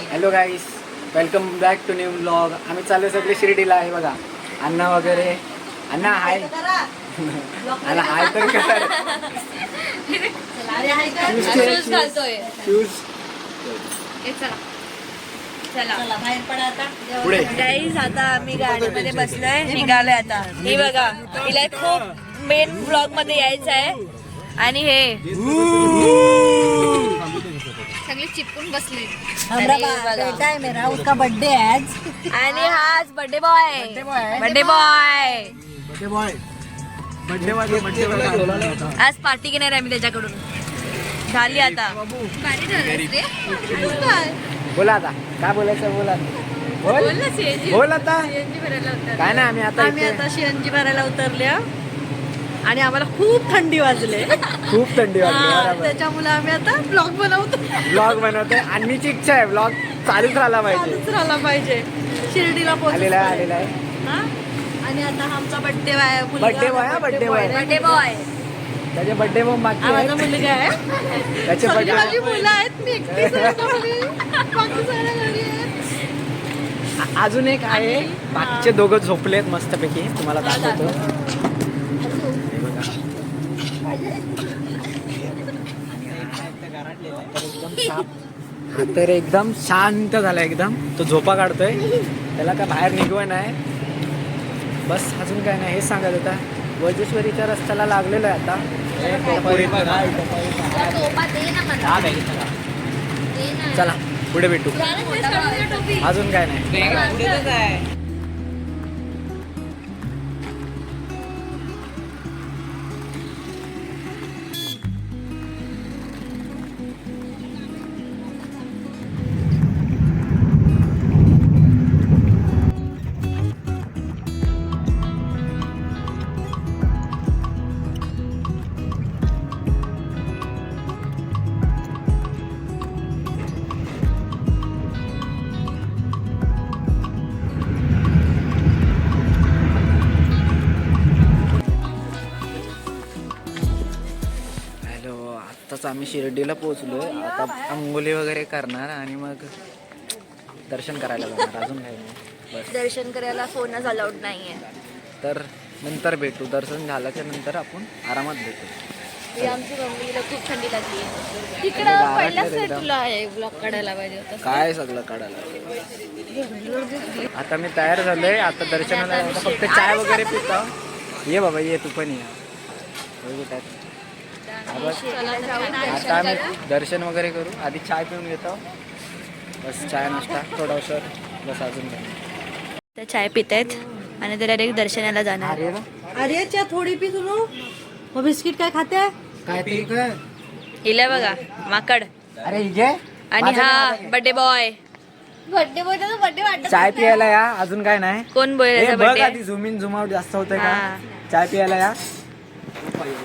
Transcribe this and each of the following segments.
Hello guys welcome back to new blog आम्ही चालू सगळे शिर्डीला आहे बघा. अण्णा वगैरे. अण्णा हाय अण्णा हाय तर कर. शूज घालतोय. शूज चला. चला. पुढे. गाईज आता आम्ही गाडीमध्ये बसलोय. निघालोय आता. हे बघा हिला खूप मेन ब्लॉगमध्ये यायचं आहे आणि हे. सगळे चिपकून बसले. हमारा बा- बेटा है मेरा? उसका बर्थडे है आज. आणि हा आज birthday boy birthday boy birthday boy birthday boy आज पार्टी घेणार आहे मी त्याच्याकडून. झाली आता. बोला आता. काय बोलायचं बोला. बोल. बोल आता. काय नाही आम्ही आता आम्ही इथे आता शिवंजी भरायला उतरल्या आणि आम्हाला खूप थंडी वाजले. खूप थंडी बरोबर. त्याच्यामुळे आम्ही आता ब्लॉग बनवतो. ब्लॉग बनवतोय. आणण्याची इच्छा आहे ब्लॉग चालूच राहिला पाहिजे. चालूच राहिला पाहिजे. शिर्डीला आलेला आहे पोहोचलो आलेला आहे. हा? आणि आता हा आमचा बर्थडे आहे मुलगा. Birthday boy हा, birthday boy. बर्थडे बॉय त्याचे बड्डे पण बाकी माझा आहे मुलगा आहे. त्याचे सगळी बड्डे माझी मुलं आहेत. मी एकटीच आहे घरी. बाकी सगळे घरी आहेत. अजून एक आहे. बाकीचे दोघं झोपलेत मस्तपैकी. तुम्हाला दाखवतो हे बघा. एकदम शांत. हा तर एकदम शांत झाला एकदम. तो झोपा काढतोय. त्याला काय बाहेर निघवं नाही. बस अजून काय नाही हे सांगत होता. वजेश्वरीच्या रस्त्याला लागलेलो आहे आता. चला पुढे भेटू. अजून काय नाही. आत्ताच आम्ही शिर्डीला पोहोचलो आता अंघोली वगैरे करणार आणि मग दर्शन करायला जाणार. अजून काही नाही. बस. दर्शन करायला फोनच अलाउड नाहीये. तर नंतर भेटू. दर्शन झाल्याच्यानंतर आपण आरामात भेटू. ही आमची मम्मीला खूप थंडी लागली. तिकडं गावातलं पहिल्याच एकदम. तुला हे ब्लॉग काढायला पाहिजे होतं. काय सगळं काढायला आता मी तयार झालोय. आता दर्शनाला जायचं. फक्त चाय वगैरे पितो. ये बाबा ये तू पण ये. आहे? बघ. आता आम्ही दर्शन वगैरे करू. आधी चाय पिऊन घेतो. बस चाय नाश्ता थोडा उशीर बस अजून त्या चाय पित आहेत आणि ते डायरेक्ट दर्शनाला जाणार. अरे च्या थोडी पी सुनो वो बिस्किट काय खाते है काय ते? हिला बघा माकड. अरे घे आणि हा birthday boy. Birthday boy birthday वाटत चाय पियाला या? अजून काय नाही? कोण ए, बोलायचा बघ बर्थडे आधी झूम इन झूम आउट जास्त होतंय का. चाय पियाला या?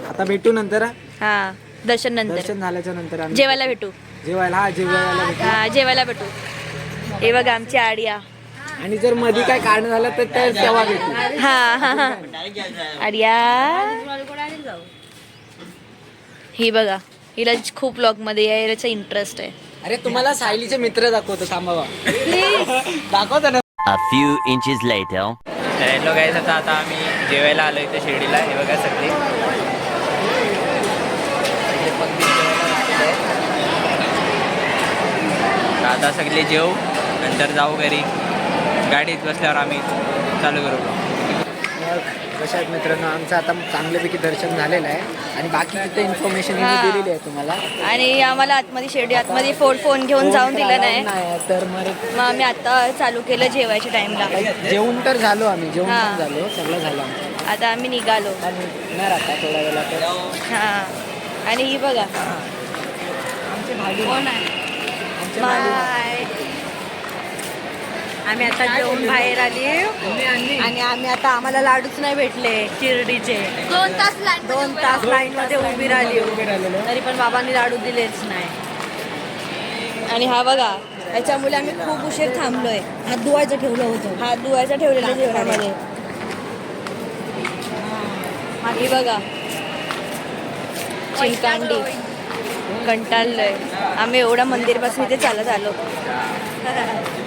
आता भेटू नंतर हा. हा दर्शन नंतर. दर्शन झाल्याच्यानंतर आम्ही जेवायला भेटू. जेवायला हा जेवायला भेटू. हा जेवायला भेटू. हे बघा आमची आडिया. आणि जर मध्ये काय कारण झालं तर त्या तेव्हा भेटू. हा हा हा. आडिया. ही बघा हिला खूप ब्लॉगमध्ये यायचा इंटरेस्ट आहे. अरे तुम्हाला सायलीचे मित्र दाखवतो थांबावा दाखवतो ना. A few inches later. Hello guys आता आता आम्ही जेवायला आलो इथे शिर्डीला. हे बघा सगळे. आता सगळे जेवू नंतर जाऊ घरी. गाडीत बसल्यावर आम्ही चालू करू. कशा आहेत मित्रांनो आमचं आता चांगल्यापैकी दर्शन झालेलं आहे. आणि बाकी तिथे इन्फॉर्मेशन हा. दिलेली आहे तुम्हाला. आणि आम्हाला आतमध्ये शिर्डी आतमध्ये फोन फोन घेऊन जाऊन दिलं नाही. नाही तर मग मग आम्ही आता चालू केलं जेवायच्या टाइमला जेवण तर झालो आम्ही जेवण हा. पण झालो सगळं झालं आमचं. आता आम्ही निघालो. आता आता थोड्या वेळात हा. आणि ही बघा. कोण आहे? आम्ही आता जेवून बाहेर आली आणि आम्ही आता आम्हाला लाडूच नाही भेटले. शिर्डीचे. दोन तास लाईन दोन तास लाईन मध्ये उभी राहिली राहिलेलो तरी पण बाबांनी लाडू दिलेच नाही. आणि हा बघा त्याच्यामुळे आम्ही खूप उशीर थांबलोय. हात धुवायचं ठेवलं होतं. हात धुवायचा ठेवलेला जेवणामध्ये. ही बघा. चिंकांडी कंटाळलोय. आम्ही एवढा मंदिरपासून इथे चालत आलो.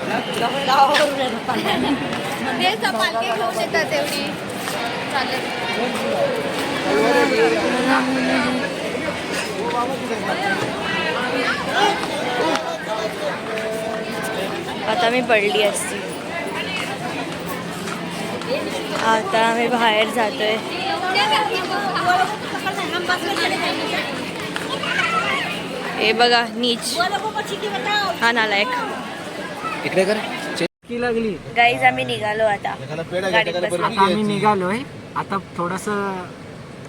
आता मी पडली असती. आता आम्ही बाहेर जातोय. हे बघा नीच. हा नालायक. इकडे कर. लागली? गाईज आम्ही निघालो आता. गाडीत. आता आम्ही निघालोय. आता थोडस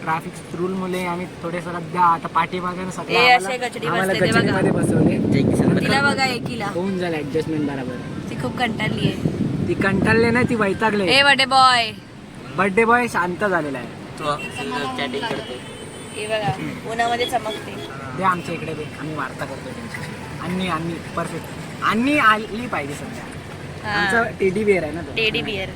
ट्रॅफिक रूल मुळे आम्ही थोडे सध्या आता पाठीमागे सगळं ए, असे आम्हाला- गचडी आम्हाला बसले ते बघा. गचडीमध्ये बसवले तिला बघा एकीला. होऊन ऍडजस्टमेंट बरोबर? ती खूप कंटाळली आहे. ती कंटाळले नाही ती वैतागले ए बॉय. बर्थडे बॉय शांत झालेला आहे. हे बघा उन्हामध्ये चमकते. ते आमच्या इकडे बे आम्ही वार्ता करतो त्यांच्याशी अन्नी अन्नी परफेक्ट अन्नी आली पाहिजे सध्या. हा. आमचा टेडी बिअर आहे ना तो. टेडी बियर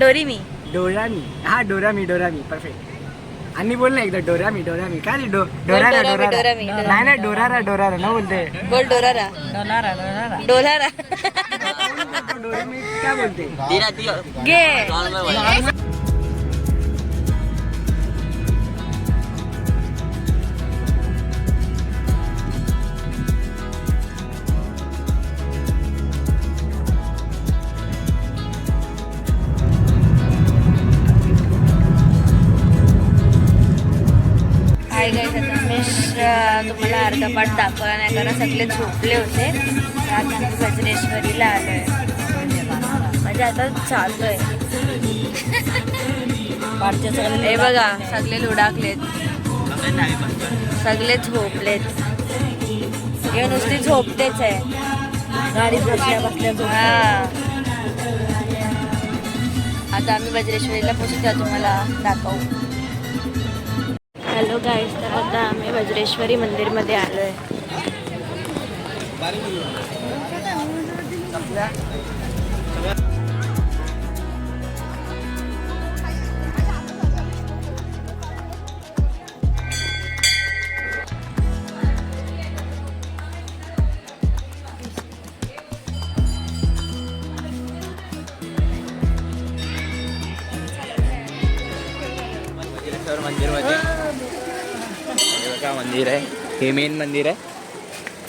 डोरी मी. डोरामी. हा डोरामी डोरामी. परफेक्ट आणि बोल ना एकदा डोरामी डोरामी. काय रे डो डोरारा डोरामी, डोरारा. डोरामी, नाही नाही डोरारा डोरारा. ना बोलते. बोल डोरारा. डोलारा डोरामी. काय बोलते. घे. तुम्हाला अर्धा पाठ दाखवला नाही कारण सगळे झोपले होते. आता आम्ही वज्रेश्वरीला आलोय. म्हणजे आता चाललोय. हे बघा सगळे लुडाकलेत. सगळे झोपलेत. हे नुसती झोपतेच आहे. गाडीत बसल्या बसल्या हा. आता आम्ही वज्रेश्वरीला पोहोचतो तुम्हाला दाखवू. हॅलो गाईज तर आता आम्ही वज्रेश्वरी मंदिरमध्ये आलो आहे का मंदिर आहे हे मेन मंदिर आहे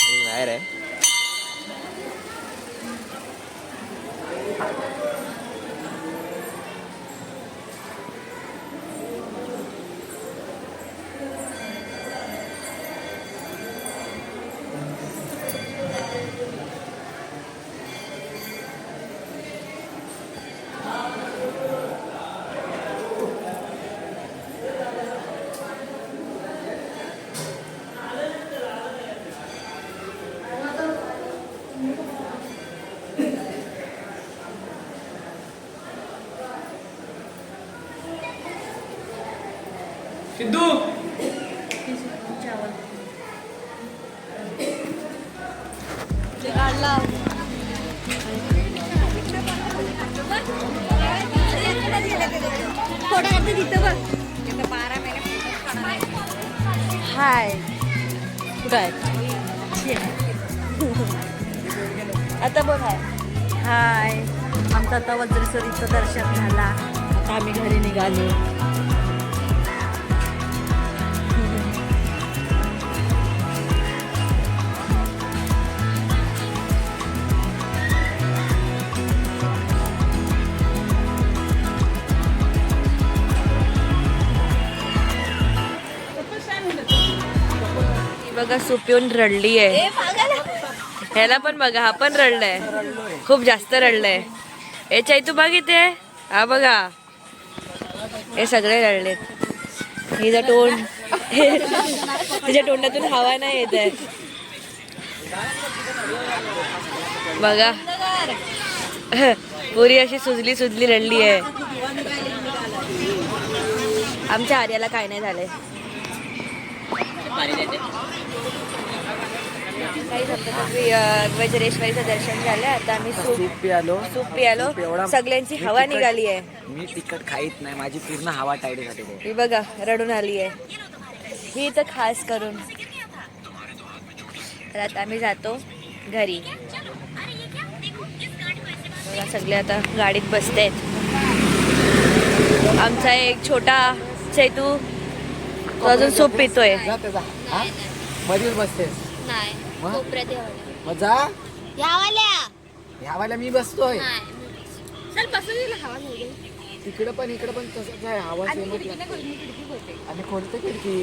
हे बाहेर आहे हाय. कुठं आहे? आता बघ हाय. हाय. आमचं आता वज्रेश्वरीचं दर्शन झाला. आता आम्ही घरी निघालो. बघा सूप येऊन रडली आहे ह्याला पण बघा हा पण रडलाय. खूप जास्त रडलाय. याच्या तू बघ इथे. हा बघा. हे सगळे रडलेत. हिचं तोंड तिच्या तोंडातून हवा नाही येत आहे. बघा. पुरी अशी सुजली सुजली रडली आहे आमच्या आर्याला काय नाही झालंय. वज्रेश्वरीचं दर्शन झालं. आता आम्ही सूप सूप प्यालो. सूप पियालो. सगळ्यांची हवा निघाली आहे. मी तिखट खाईत नाही. माझी पूर्ण हवा भाऊ. ही बघा रडून आली आहे. ही तर खास करून. तर आता आम्ही जातो घरी. सगळे आता गाडीत बसतायत. आमचा एक छोटा चैतू तो अजून सूप पितोय. जा ते जा. हा? मधीच बसतेस. नाही मग? कोपऱ्यात यावं मग जा. यावाल्या ह्यावाला मी बसतोय. चल बसून हवा तिकडे पण इकडे पण तसंच आहे. आवाज आणि कोणती खिडकी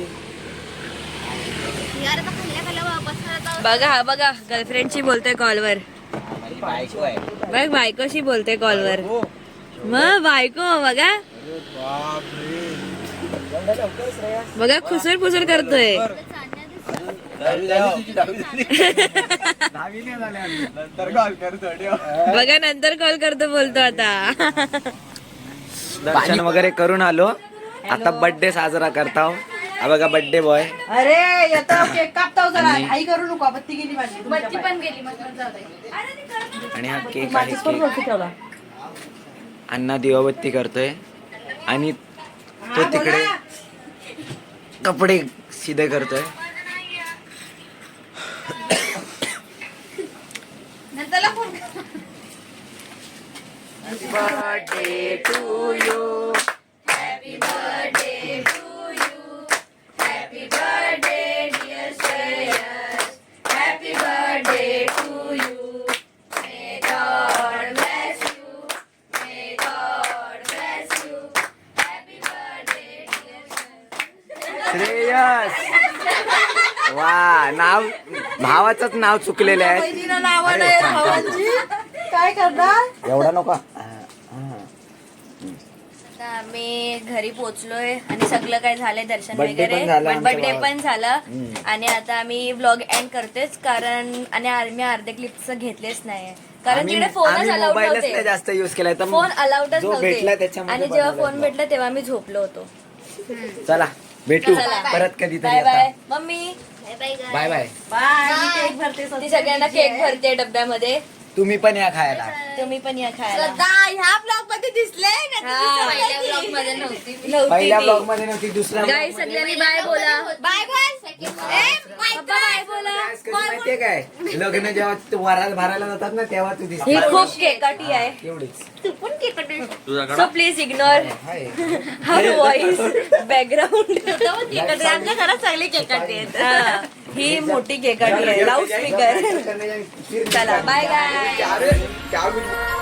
यार आता खाल्ल्या खाल्ल्या बसणार बघा हा बघा गर्लफ्रेंडशी बोलतोय कॉलवर माझी बायको आहे. बघ बायकोशी बोलतोय कॉलवर मग बायको बघा. बघा खुसूर फुसूर करतोय. बघा नंतर कॉल करतो बोलतो आता. दर्शन वगैरे करून आलो. आता बर्थडे साजरा करता हा बघा बर्थडे बॉय अरे येतो. केक कापताव जरा. आई करू नको बत्ती गेली माझी. बच्ची पण गेली मग जाऊ दे. आणि हा केक आहे केक अण्णा दिवाबत्ती करतोय. आणि तो तिकडे कपडे सिधे करतोय. नंतरला फोन श्रेयस भावाचंच नाव चुकलेलं आहे. बहिणीला नावं नाही येत भावांची. काय करणार? एवढा नको. आता आम्ही घरी पोहोचलोय आणि सगळं काय झालंय दर्शन Birthday वगैरे. पण झालं आमच्या बर्थडे भावाचा. पण झालं. आणि आता आम्ही ब्लॉग एंड करतेच कारण आणि आम्ही अर्धे क्लिप्स घेतलेच नाही कारण तिकडे फोनच अलाउड मोबाईलच नाही नव्हते. जास्त युज केलाय तर फोन अलाउडच जो भेटला नव्हते त्याच्यामध्ये आणि जेव्हा फोन. भेटला तेव्हा मी झोपलो होतो. चला भेटू चला. परत कधीतरी bye bye. Mummy. Bye bye bye bye मी केक भरते ती सगळ्यांना केक भरते डब्यामध्ये. तुम्ही पण या खायला तुम्ही पण या खायला ह्या ब्लॉगमध्ये दिसले हा. पहिल्या ब्लॉगमध्ये नव्हती नव्हती पहिल्या ती. ब्लॉगमध्ये नव्हती दुसऱ्या गाई सगळ्यांनी बाय बोला बाय बाय पप्पा बाय बोला कधी माहितीये काय लग्न जेव्हा ते वराला भरायला जातात ना तेव्हा तू ही दिसते खूप केकाटी आहे एवढीच so please ignore hi. Her voice background आमच्या घरात चांगली केकाटी आहेत ही मोठी केकाटी आहे लाऊड स्पीकर चला bye bye got it. Got it.